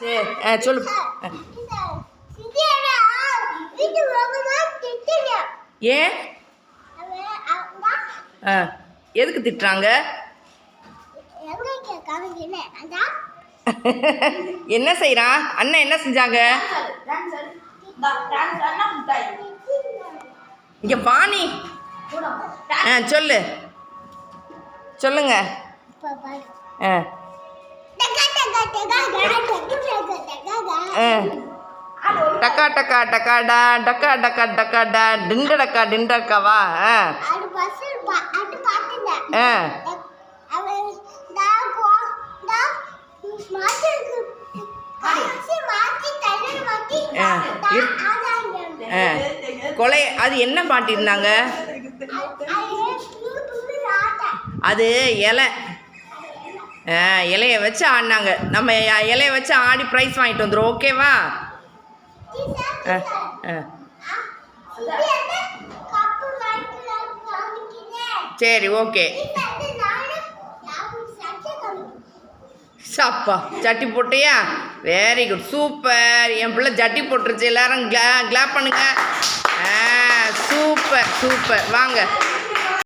சரி ஆ சொல்லு. ஆ. ஏன் ஆ எதுக்கு திட்டுறாங்க? என்ன செய்கிறான் அண்ணன் என்ன செஞ்சாங்க? இங்கே பாணி ஆ சொல்லு. சொல்லுங்க. ஆ. ஆ டக்கா டக்கா டக்காடா டக்கா டக்கா டிண்டக்காவா ஆ. ஆ. ஆ, இரு. ஆ. கொலை அது என்ன பாட்டிருந்தாங்க? அது இலை. இலையை வச்சு ஆடினாங்க. நம்ம இலையை வச்சு ஆடி ப்ரைஸ் வாங்கிட்டு வந்துடும் ஓகேவா ஆ ஆ. சரி ஓகே சாப்பா சட்டி போட்டியா? வெரி குட் சூப்பர் என் பிள்ளை ஜட்டி போட்டுருச்சு எல்லாரும் கிளா கிளாப் பண்ணுங்க. சூப்பர் சூப்பர் வாங்க.